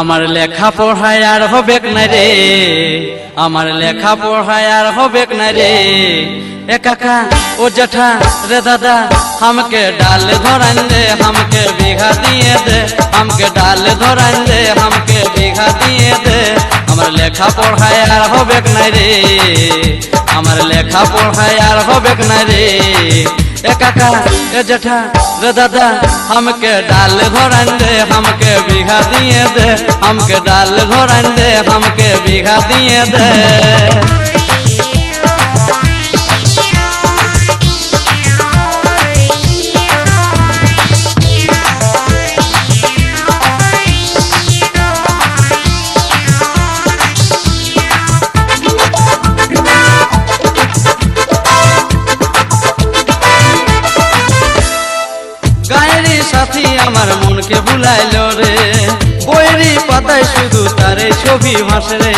আমার লেখা পড়ায় আর হবে না রে আমার লেখা পড়ায় আর হবে না রে এ কাকা ও জেঠা রে দাদা हमके डाल धरन दे हमके बिघा दिए दे हमके डाल धरन दे हमके बिघा दिए दे আমার লেখা পড়ায় আর হবে না রে আমার লেখা পড়ায় আর হবে না রে ए ए जठा रे दादा, हमके डाल घोरन दे हमके बीघा दिए दे, हमके डाल घोरन दे हमके बीघा दिए दे। আমার মনকে ভুলাইল রে। বইরি পাতায় শুধু তারে ছবি ভাসে রে।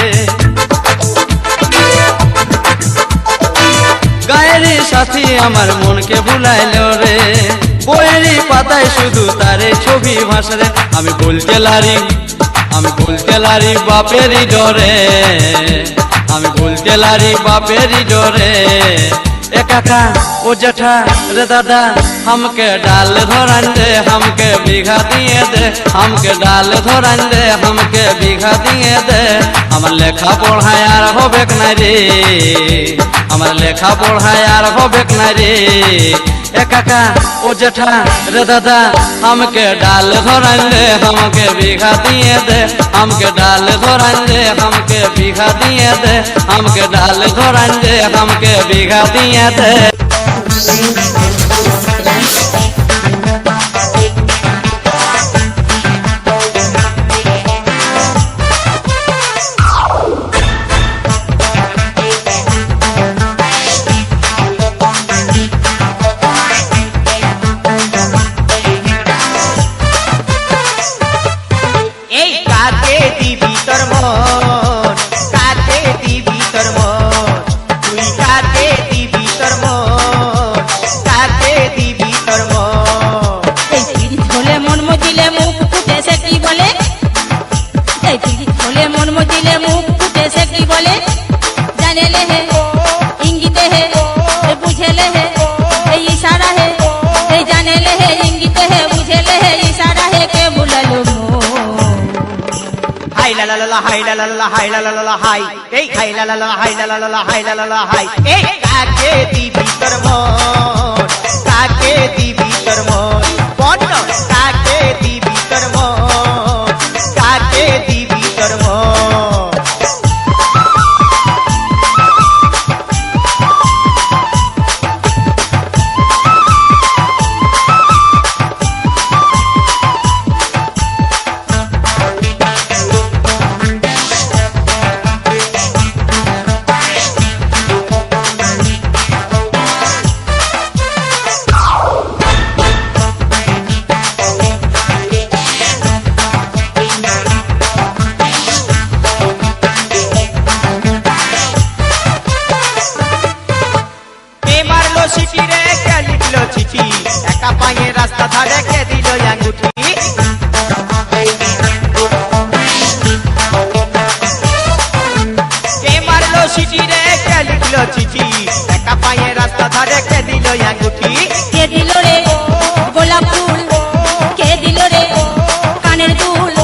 গায়েরি সাথী আমার মনকে ভুলাইল রে। বইরি পাতায় শুধু তারে ছবি ভাসে রে। আমি বলতে লারি, আমি বলতে লারি বাপেরই ডরে। আমি বলতে লারি বাপেরই ডরে। এ কাকা ও জেঠা রে দাদা हमके डाल धरन दे हमके बिघा दिए दे हमके डाल धरन दे हमके बिघा दिए दे আমার লেখা পড়ায় আর হবে না রে আমার লেখা পড়ায় আর হবে না রে ए काका ओ जेठा रे दादा, हमके डाल धोरन दे हमके बिघा दिए दे। हमके डाल धोरन दे हमके बिघा दिए दे। हमके डाल धोरन दे हमके बिघा दिए दे। হাই লা লা লা লা হাই লা লা লা লা হাই লা লা লা লা হাই এই হাই লা লা লা লা হাই লা লা লা লা হাই লা লা লা হাই এই কাকে দিবি তোর মন দিবি তোর মন সিটি রে কে লিখলো চিঠি একা পায়ে রাস্তা ধারে কে দিল আঙ্গুঠি কে দিল রে গোলাপ ফুল কে দিল রে কানের দুল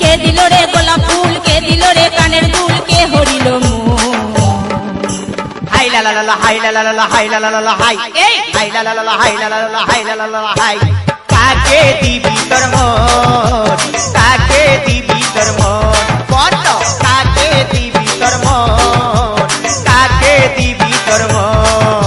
কে দিল রে গোলাপ ফুল কে দিল রে কানের দুল কে হরিল মন হাই লা লা লা হাই লা লা লা হাই লা লা লা হাই এই হাই লা লা লা হাই লা লা লা হাই লা লা লা হাই কাকে দিবি তোর মন কাকে দিবি তোর মন বন্ধ কাকে দিবি তোর মন ধর্ম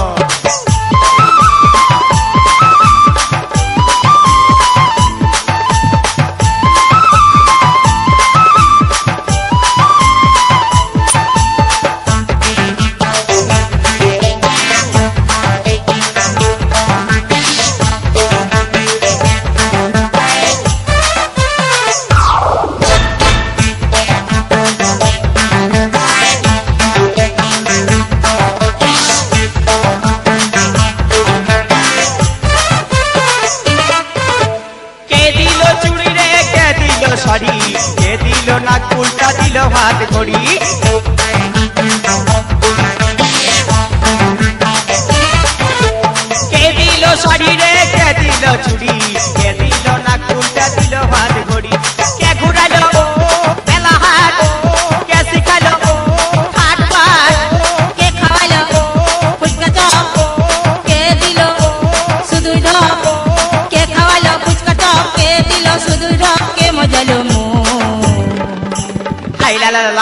দিল নাক উল্টা দিল হাত ঘড়ি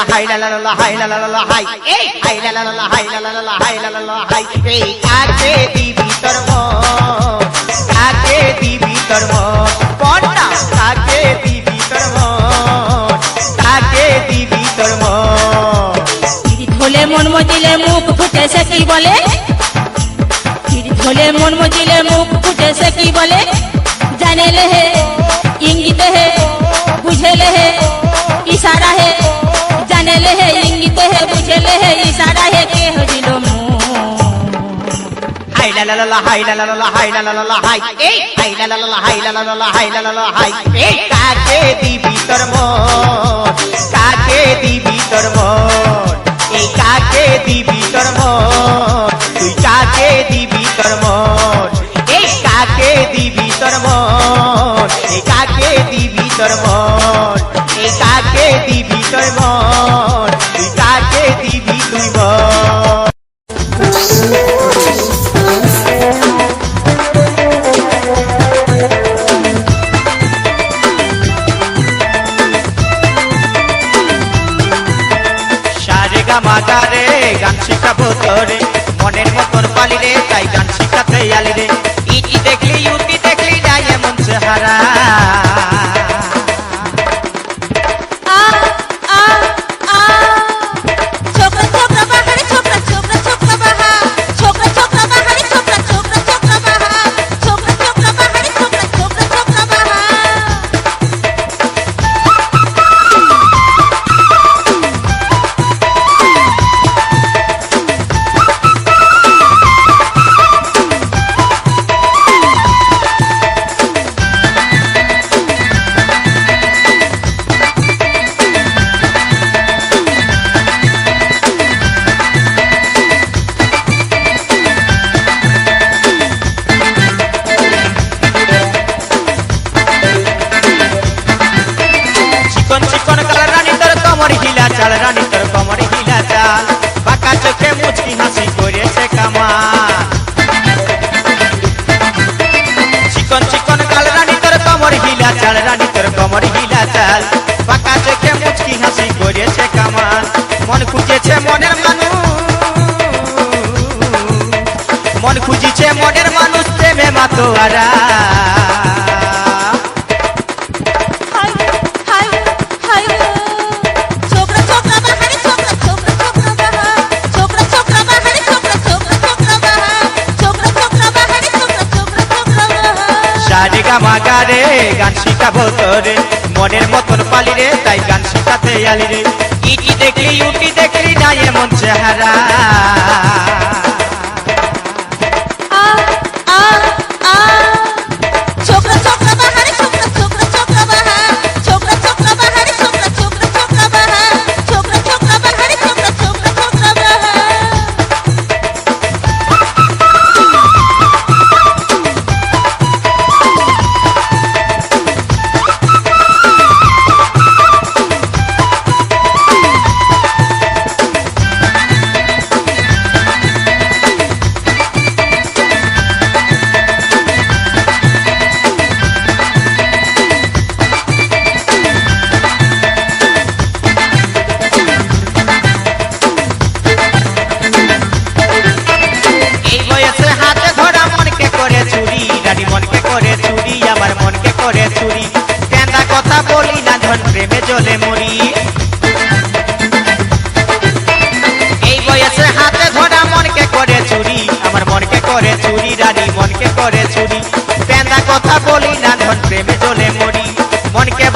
লা লা লা লা, হাই লা লা লা লা, হাই এই লা লা, হাই লা লা লা লা, হাই লা লা লা লা, হাই এই কাকে দিবি তোর মন কাকে দিবি তোর মন কোনটা কাকে দিবি তোর মন কাকে দিবি তোর মন পিরিত মন মজিলে মুখ ফুটে সে কি বলে হলে মন মজিলে মুখ ফুটে সে কি বলে জানে হে হাই লা লা লা লা, হাই এই হাই লা লা লা লা, হাই লা লা লা লা, হাই লা লা লা, হাই এই কাকে দিবি তোর মন কাকে দিবি তোর মন এই কাকে দিবি তোর মন তুই কাকে দিবি তোর মন এই কাকে দিবি তোর মন এই কাকে দিবি তোর মন এই কাকে দিবি তোর মন তুই কাকে দিবি তুই মন সারে গা মাগা রে, গান শিখাবো তোরে। মনের মতন পালি রে, তাই গান শিখাতে আলি রে। ইটি দেখলি ইউটি দেখলি যাই এমন চেহারা। কমর হিলা চাল। পাকা চোখে মুচকি হাসি করেছে কামাল। মন খুঁজেছে মনের মানুষ। মন খুঁজিছে মনের মানুষ, প্রেমে মাতোয়ারা। গান শিখাবো তোরে। মনের মতন পালি রে, তাই গান শিখাতে আলি রে। ইটি দেখলি, উটি দেখলি, না এমন চেহারা।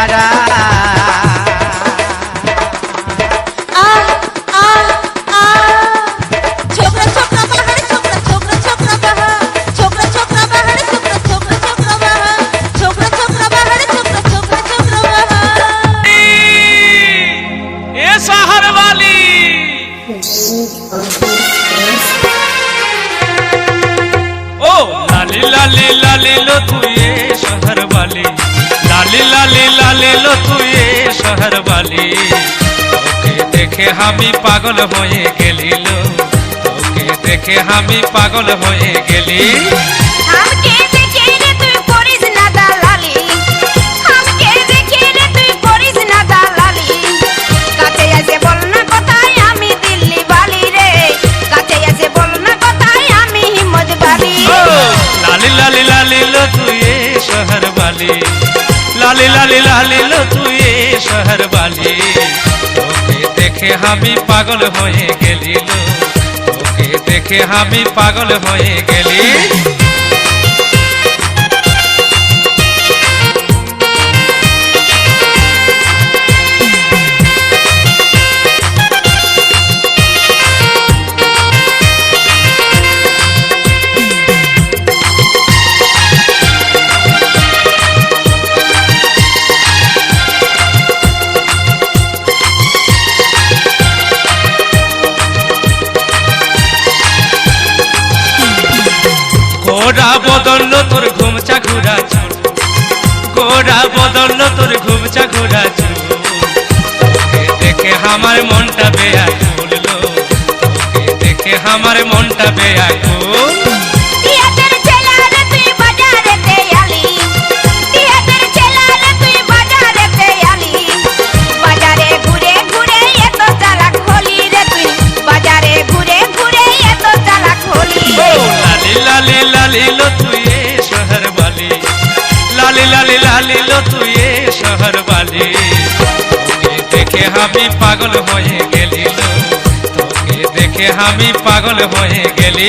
i cara. দেখে আমি পাগল হয়ে গেলিল তোকে দেখে আমি পাগল হয়ে গেলি। লালি লালি লালি লো তুই শহর বালি। দেখে আমি পাগল হয়ে গেলি তোকে দেখে আমি পাগল হয়ে গেলি। গোরা বদল তোর ঘুমচা ঘোরা চুল। গোরা বদল তোর ঘুমচা ঘোরা চুল। দেখে আমার মনটা বেয়া চুললো দেখে আমার মনটা বেয়া देखे हमी पागल होए गली। तोके देखे हमी पागल हो गली।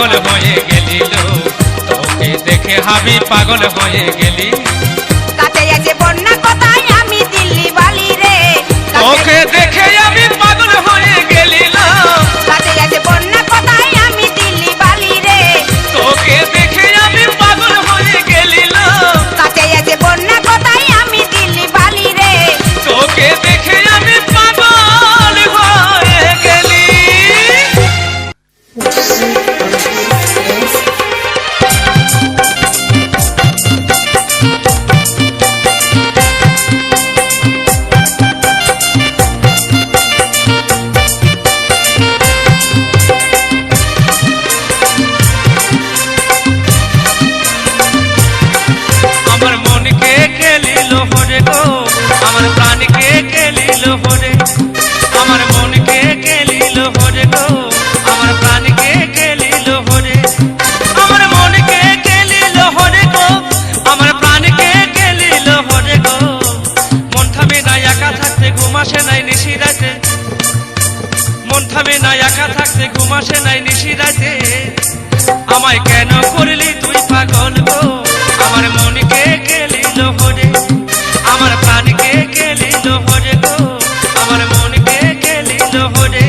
পাগল হয়ে গেলি তোকে দেখে হাবি পাগল হয়ে গেলি। ঘুম নাই নিশি রাতে। আমায় কেন করলি তুই পাগল গো? আমার মনকে কেলিল হরে? আমার প্রাণকে কেলিল হরে গো? আমার মনকে কেলিল হরে?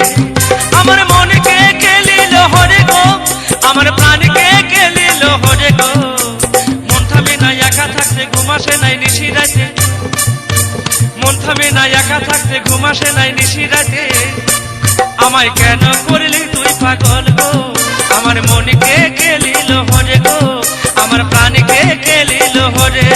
আমার মনকে কেলিল হরে গো? আমার প্রাণকে কেলিল হরে গো? মন থামে না একা থাকতে ঘুম নাই নিশি রাতে। মন থামে না একা থাকতে ঘুম নাই নিশি রাতে। আমায় কেন করলি পাগল গো। আমার মনকে খেলিল হরে গো। আমার প্রাণকে খেলিল হরে।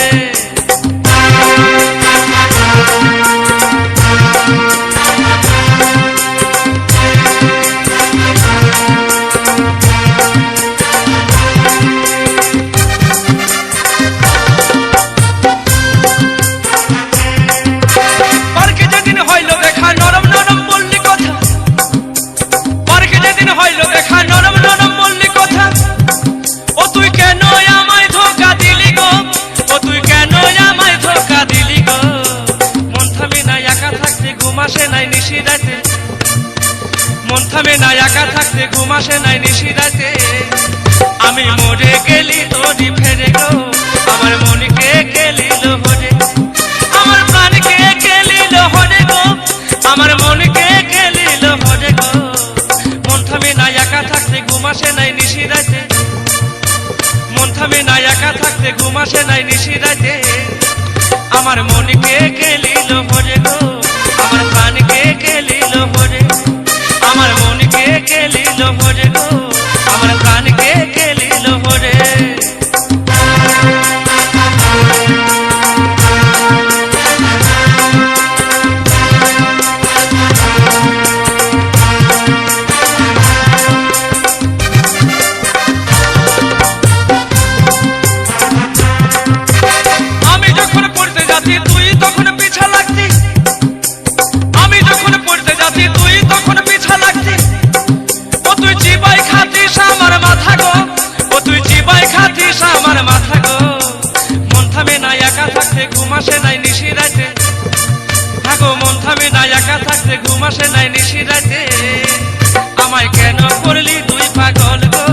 ঘুম নাই নিশি আমি মরে গেলি তোরি ফেরে গো আমার মনকে গেলিল হরে? আমার প্রাণকে গেলিল হরে গো? আমার মনকে গেলিল হরে গো? মন থামে না একা থাকতে নাই নিশি মন থামে না একা থাকতে নাই আমার মনকে গেলিল ঘুম নাই নিশি রাতে। আমায় কেন করলি তুই পাগল গো?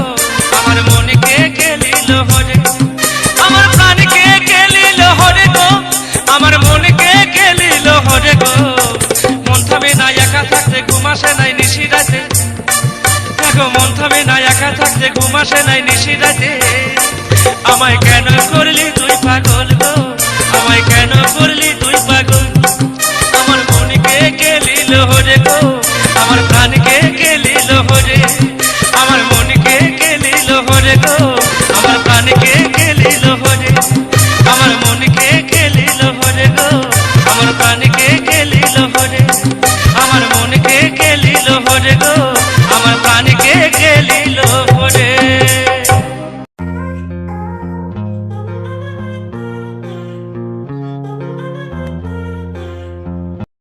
আমার মনকে গেলিল হরে আমার প্রাণকে গেলিল হরে গো? আমার গেলিল হরে গো? মন থামে না একা থাকতে নাই নিশি রাতে। দেখো, মন থামে না একা থাকতে, ঘুম নাই নিশি রাতে। আমায় কেন করলি তুই পাগল গো?